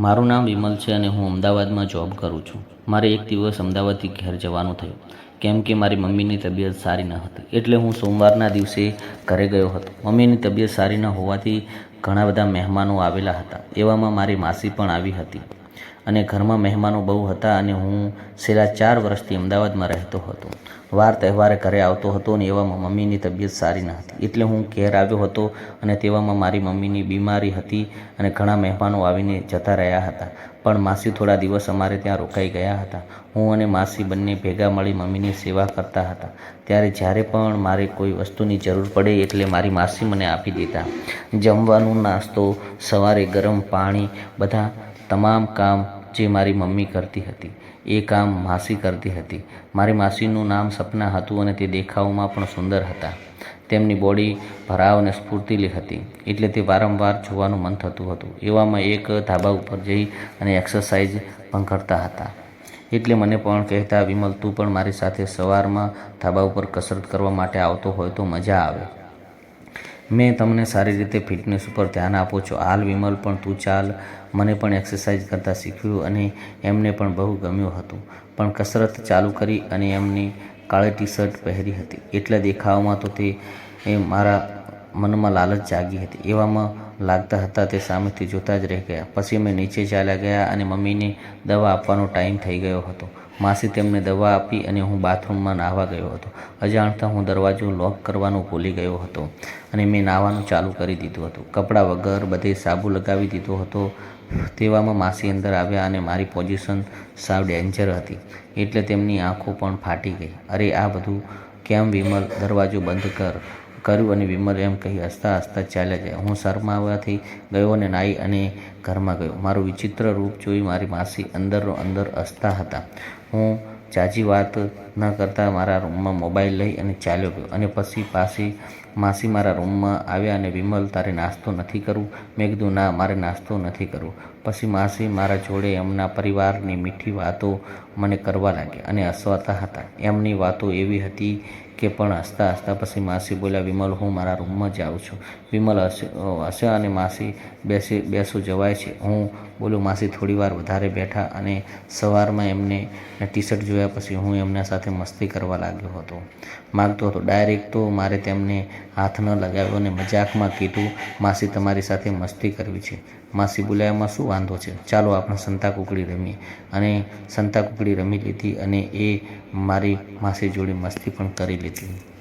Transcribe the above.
મારું નામ વિમલ છે અને હું અમદાવાદમાં જોબ કરું છું. મારે એક દિવસ અમદાવાદથી ઘેર જવાનું થયું. કેમ કે મારી મમ્મીની તબિયત સારી ન હતી. એટલે હું સોમવારના દિવસે ઘરે ગયો હતો. મમ્મીની તબિયત સારી ન હોવાથી ઘણા બધા મહેમાનો આવેલા હતા. એવામાં મારી માસી પણ આવી હતી. અને ઘરમાં મહેમાનો બહુ હતા અને હું છેલ્લા ચાર વર્ષથી અમદાવાદમાં રહેતો હતો. વાર તહેવારે ઘરે આવતો હતો અને એવામાં મમ્મીની તબિયત સારી ન હતી. એટલે હું ઘેર આવ્યો હતો અને તેવામાં મારી મમ્મીની બીમારી હતી અને ઘણા મહેમાનો આવીને જતા રહ્યા હતા. પણ માસી થોડા દિવસ અમારે ત્યાં રોકાઈ ગયા હતા. હું અને માસી બંને ભેગા મળી મમ્મીની સેવા કરતા હતા. ત્યારે જ્યારે પણ મારે કોઈ વસ્તુની જરૂર પડે એટલે મારી માસી મને આપી દેતા. જમવાનું નાસ્તો, સવારે ગરમ પાણી, બધા તમામ કામ જે મારી મમ્મી કરતી હતી, એ કામ માસી કરતી હતી. મારી માસીનું નામ સપના હતું અને તે દેખાવમાં પણ સુંદર હતા. તેમની બોડી ભરાવ અને સ્ફૂર્તિલી હતી, એટલે તે વારંવાર જોવાનું મન થતું હતું. એવામાં એક ધાબા ઉપર જઈ અને એક્સરસાઇઝ પણ કરતા હતા. એટલે મને પણ કહેતા, વિમલ, તું પણ મારી સાથે સવારમાં ધાબા ઉપર કસરત કરવા માટે આવતો હોય તો મજા આવે. મેં તમને સારી રીતે ફિટનેસ ઉપર ધ્યાન આપો છો. હાલ વિમલ પણ તું ચાલ. મને પણ એક્સરસાઇઝ કરતાં શીખ્યું અને એમને પણ બહુ ગમ્યું હતું. પણ કસરત ચાલુ કરી અને એમની કાળી ટી શર્ટ પહેરી હતી. એટલા દેખાવમાં તો તે, એ મારા મનમાં લાલચ જાગી હતી. એવામાં લાગતા હતા તે સામેથી જોતા જ રહી ગયા. પછી મેં નીચે ચાલ્યા ગયા અને મમ્મીને દવા આપવાનો ટાઈમ થઈ ગયો હતો. માસી તેમને દવા આપી અને હું બાથરૂમમાં નાહવા ગયો હતો. અજાણતા હું દરવાજો લોક કરવાનું ભૂલી ગયો હતો અને મેં નાહવાનું ચાલુ કરી દીધું હતું. કપડાં વગર બધે સાબુ લગાવી દીધો હતો. તેવામાં માસી અંદર આવ્યા અને મારી પોઝિશન સાવ ડેન્જર હતી. એટલે તેમની આંખો પણ ફાટી ગઈ. અરે, આ બધું કેમ વિમલ? દરવાજો બંધ કર. કર્યું અને વિમલ એમ કહી હસતા હસતા ચાલ્યા જાય. હું શરમાવાથી ગયો અને નાઈ અને ઘરમાં ગયો. મારું વિચિત્ર રૂપ જોઈ મારી માસી અંદરનો અંદર હસતા હતા. હું જાજી વાત ન કરતાં મારા રૂમમાં મોબાઈલ લઈ અને ચાલ્યો ગયો અને પછી પાછી માસી મારા રૂમમાં આવ્યા અને વિમલ, તારે નાસ્તો નથી કરવું? મેં કીધું, ના, મારે નાસ્તો નથી કરવું. પછી માસી મારા જોડે એમના પરિવારની મીઠી વાતો મને કરવા લાગ્યા અને હસવાતા હતા. એમની વાતો એવી હતી કે પણ હસતા હસતા પછી માસી બોલ્યા, વિમલ, હું મારા રૂમમાં જાઉં છું. વિમલ હસે હસ્યા અને માસી બેસી, બેસો, જવાય છે. હું બોલું, માસી થોડી વાર વધારે બેઠા અને સવારમાં એમને ટી શર્ટ જોયા પછી હું એમના સાથે મસ્તી કરવા લાગ્યો હતો. માગતો હતો. ડાયરેક્ટ તો મારે તેમને હાથ ન લગાવ્યો અને મજાકમાં કીધું, માસી તમારી સાથે મસ્તી કરવી છે. માસી બોલાયામાં શું વાંધો છે? ચાલો, આપણે સંતા કુકડી રમીએ. અને સંતા કુકડી રમી લીધી અને એ મારી માસી જોડે મસ્તી પણ કરી લીધી. immediately.